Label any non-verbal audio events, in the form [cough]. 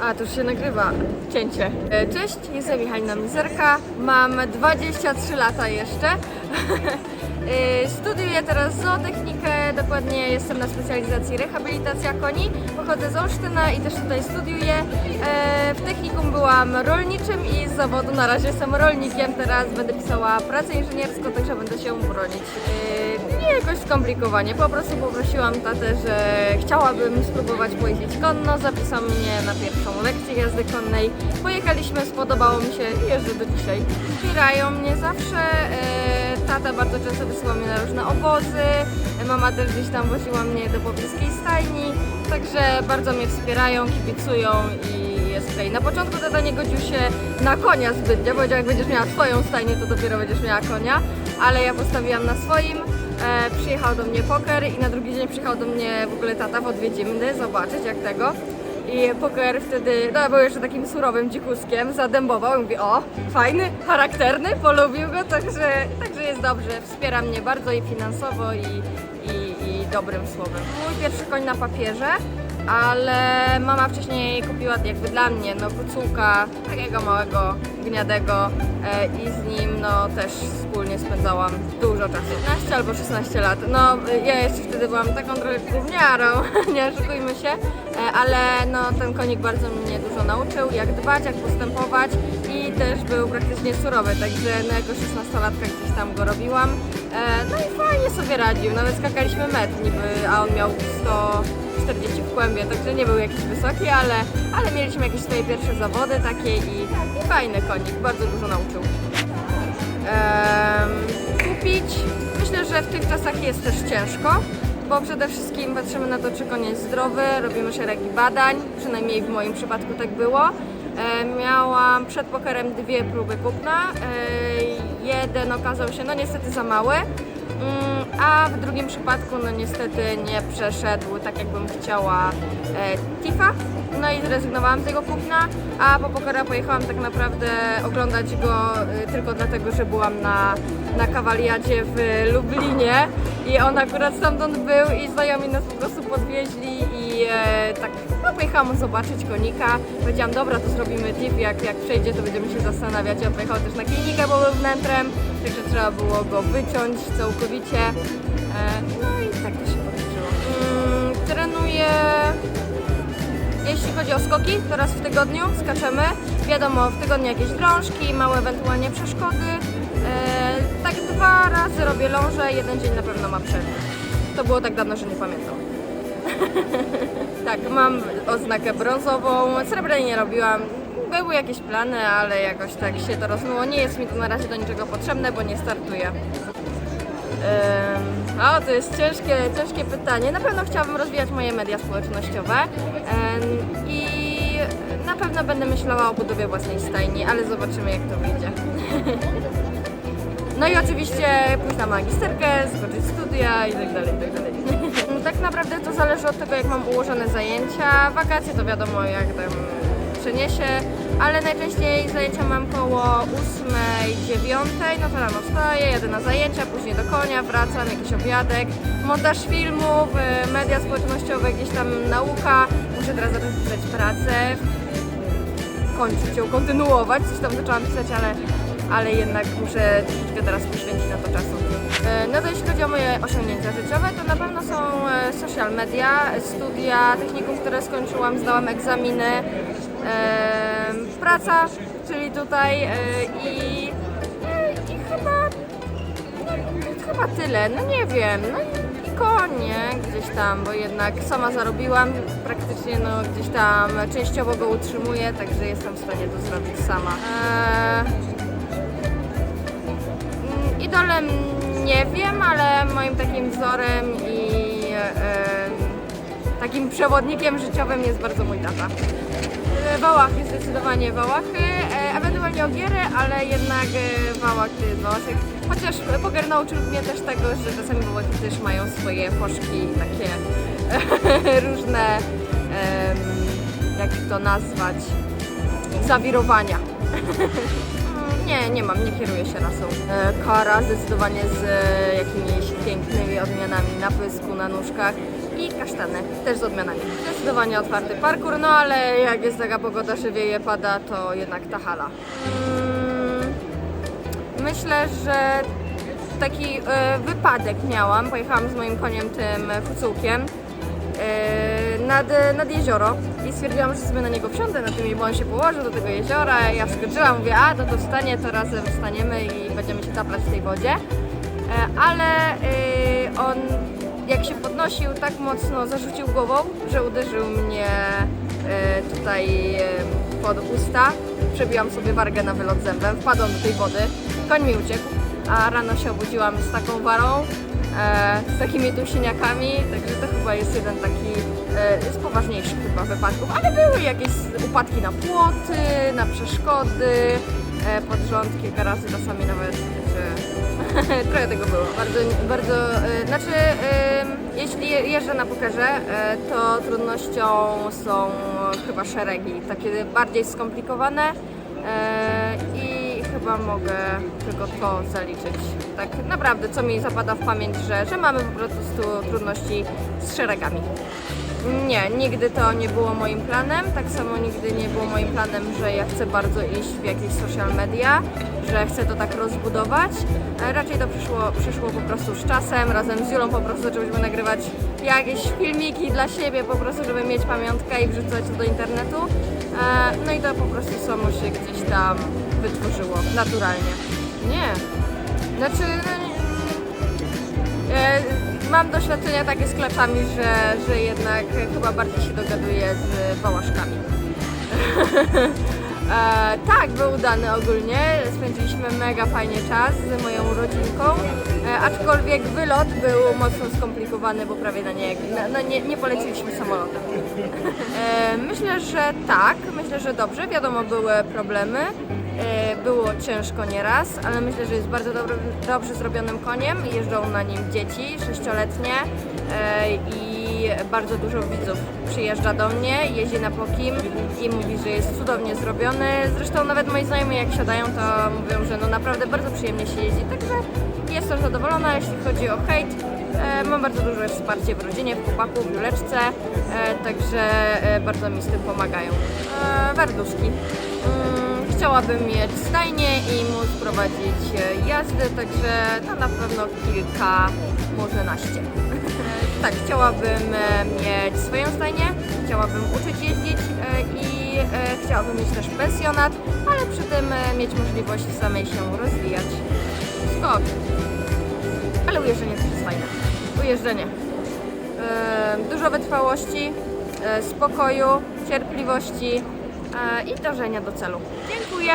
A, to już się nagrywa. Cięcie. E, Cześć, jestem Michalina Mizerka. Mam 23 lata jeszcze. [laughs] E, Studiuję teraz zootechnikę, dokładnie jestem na specjalizacji rehabilitacja koni. Pochodzę z Olsztyna i też tutaj studiuję. E, W technikum byłam rolniczym i z zawodu na razie jestem rolnikiem. Teraz będę pisała pracę inżynierską, także będę się bronić. E, Nie jakoś skomplikowanie, po prostu poprosiłam tatę, że chciałabym spróbować pojeździć konno. Zapisał mnie na pierwszą lekcję jazdy konnej. Pojechaliśmy, spodobało mi się i jeżdżę do dzisiaj. Wspierają mnie zawsze. e, Tata bardzo często wysyła mnie na różne obozy. Mama też gdzieś tam woziła mnie do pobliskiej stajni. Także bardzo mnie wspierają, kibicują i jest okej. Na początku tata nie godził się na konia zbytnio, powiedział jak będziesz miała swoją stajnię, to dopiero będziesz miała konia. Ale ja postawiłam na swoim. E, przyjechał do mnie poker i na drugi dzień przyjechał do mnie w ogóle tata w odwiedziny zobaczyć jak tego. I poker wtedy, no był jeszcze takim surowym dzikuskiem, zadębował. I mówi, o, fajny, charakterny, polubił go, także, także jest dobrze, wspiera mnie bardzo i finansowo i, i, i dobrym słowem. Mój pierwszy koń na papierze, ale mama wcześniej kupiła jakby dla mnie, no kucułka, takiego małego, gniadego e, i z nim no też wspólnie spędzałam dużo czasu, 15 albo 16 lat. No ja jeszcze wtedy byłam taką trochę gówniarą, [laughs] nie oszukujmy się, e, ale no ten konik bardzo mnie dużo nauczył, jak dbać, jak postępować i też był praktycznie surowy, także no jako 16-latka gdzieś tam go robiłam. E, No i fajnie sobie radził, nawet skakaliśmy metr niby, a on miał 140 w kłębie, także nie był jakiś wysoki, ale, ale mieliśmy jakieś swoje pierwsze zawody takie i, i fajny konik, bardzo dużo nauczył. Kupić. Myślę, że w tych czasach jest też ciężko, bo przede wszystkim patrzymy na to, czy koń jest zdrowy, robimy szeregi badań, przynajmniej w moim przypadku tak było. E, miałam przed pokerem dwie próby kupna. E, jeden okazał się no niestety za mały, mm, a w drugim przypadku no niestety nie przeszedł tak jakbym chciała e, Tifa. No i zrezygnowałam z tego kupna, a po pokera pojechałam tak naprawdę oglądać go y, tylko dlatego, że byłam na, na kawaliadzie w Lublinie i on akurat stamtąd był i znajomi nas po prostu podwieźli i e, tak no, pojechałam zobaczyć konika. Powiedziałam, dobra, to zrobimy tip, jak, jak przejdzie, to będziemy się zastanawiać. On pojechał też na klinikę, bo był wnętrem, także trzeba było go wyciąć całkowicie. E, no i tak to się potoczyło. Mm, trenuję jeśli chodzi o skoki, to raz w tygodniu skaczemy. Wiadomo, w tygodniu jakieś drążki, małe ewentualnie przeszkody. E, tak dwa razy robię ląże, jeden dzień na pewno ma przerwę. To było tak dawno, że nie pamiętam. [laughs] tak, mam oznakę brązową, srebrnej nie robiłam. Były jakieś plany, ale jakoś tak się to rozmyło. Nie jest mi to na razie do niczego potrzebne, bo nie startuję. Ym, O, to jest ciężkie, ciężkie pytanie. Na pewno chciałabym rozwijać moje media społecznościowe i na pewno będę myślała o budowie własnej stajni, ale zobaczymy jak to wyjdzie. [laughs] No i oczywiście pójść na magisterkę, skończyć studia i tak dalej, tak dalej. [laughs] Tak naprawdę to zależy od tego, jak mam ułożone zajęcia. Wakacje to wiadomo, jak tam przeniesie, ale najczęściej zajęcia mam koło 8, 9, no to rano wstaję, jadę na zajęcia, później do konia, wracam, jakiś obiadek, montaż filmów, y, media społecznościowe, gdzieś tam nauka. Muszę teraz zacząć pracę, kończyć ją, kontynuować, coś tam zaczęłam pisać, ale, ale jednak muszę troszeczkę teraz poświęcić na to czasu. E, No to jeśli chodzi o moje osiągnięcia życiowe, to na pewno są e, social media, studia, technikum, które skończyłam, zdałam egzaminy, e, praca, czyli tutaj i, i, chyba, no, chyba tyle, no nie wiem, no i, konie gdzieś tam, bo jednak sama zarobiłam, praktycznie no gdzieś tam częściowo go utrzymuję, także jestem w stanie to zrobić sama. E, Mm, Idolem nie wiem, ale moim takim wzorem i e, takim przewodnikiem życiowym jest bardzo mój tata. E, Wałachy, zdecydowanie Wałachy, e, ewentualnie Ogiery, ale jednak e, Wałachy z Wałaszek. Chociaż poker nauczył mnie też tego, że czasami Wałachy też mają swoje foszki takie [laughs] różne, em, jak to nazwać, zawirowania. [laughs] Nie, nie mam, nie kieruję się rasą. E, Kara zdecydowanie z e, jakimiś pięknymi odmianami na pysku, na nóżkach i kasztany, też z odmianami. Zdecydowanie otwarty parkour, no ale jak jest taka pogoda, że wieje, pada, to jednak ta hala. Mm, Myślę, że taki e, wypadek miałam. Pojechałam z moim koniem tym fucułkiem e, nad, nad jezioro i stwierdziłam, że sobie na niego wsiądę na tym i on się położył do tego jeziora. Ja skoczyłam, mówię, a to to wstanie, to razem wstaniemy i będziemy się taplać w tej wodzie. E, ale e, on jak się podnosił, tak mocno zarzucił głową, że uderzył mnie e, tutaj e, pod usta. Przebiłam sobie wargę na wylot zębem, wpadłam do tej wody, koń mi uciekł, a rano się obudziłam z taką warą, e, z takimi tu także to chyba jest jeden taki e, z poważniejszych chyba wypadków, ale były jakieś upadki na płoty, na przeszkody, e, pod rząd kilka razy czasami nawet, [laughs] Trochę tego było. Bardzo, bardzo, e, znaczy e, jeśli je- jeżdżę na pokerze, e, to trudnością są chyba szeregi, takie bardziej skomplikowane e, i chyba mogę tylko to zaliczyć. Tak naprawdę, co mi zapada w pamięć, że, że mamy po prostu trudności z szeregami. Nie, nigdy to nie było moim planem. Tak samo nigdy nie było moim planem, że ja chcę bardzo iść w jakieś social media, że chcę to tak rozbudować. E, Raczej to przyszło, przyszło po prostu z czasem. Razem z Julą po prostu zaczęłyśmy nagrywać jakieś filmiki dla siebie, po prostu, żeby mieć pamiątkę i wrzucać to do internetu. E, No i to po prostu samo się gdzieś tam wytworzyło, naturalnie. Nie. Znaczy, no, E, Mam doświadczenia takie z klaczami, że, że jednak chyba bardziej się dogaduję z wałaszkami. [laughs] e, tak, był udany ogólnie. Spędziliśmy mega fajnie czas z moją rodzinką, e, aczkolwiek wylot był mocno skomplikowany, bo prawie na nie, na, nie, nie poleciliśmy samolotem. [laughs] e, myślę, że tak, myślę, że dobrze. Wiadomo, były problemy. E, ciężko nieraz, ale myślę, że jest bardzo dobry, dobrze zrobionym koniem. Jeżdżą na nim dzieci sześcioletnie e, i bardzo dużo widzów przyjeżdża do mnie, jeździ na Pokim i mówi, że jest cudownie zrobiony. Zresztą nawet moi znajomi jak siadają, to mówią, że no naprawdę bardzo przyjemnie się jeździ, także jestem zadowolona, jeśli chodzi o hejt. E, Mam bardzo duże wsparcie w rodzinie, w chłopaku, w Juleczce, e, także e, bardzo mi z tym pomagają. Werduszki. Mm, Chciałabym mieć stajnię i móc prowadzić jazdy, także no na pewno kilka, może naście. [laughs] tak, chciałabym mieć swoją stajnię, chciałabym uczyć jeździć i chciałabym mieć też pensjonat, ale przy tym mieć możliwość samej się rozwijać. Skok. Ale ujeżdżenie też jest fajne. Ujeżdżenie. Dużo wytrwałości, e, spokoju, cierpliwości e, i dążenia do celu. Dziękuję.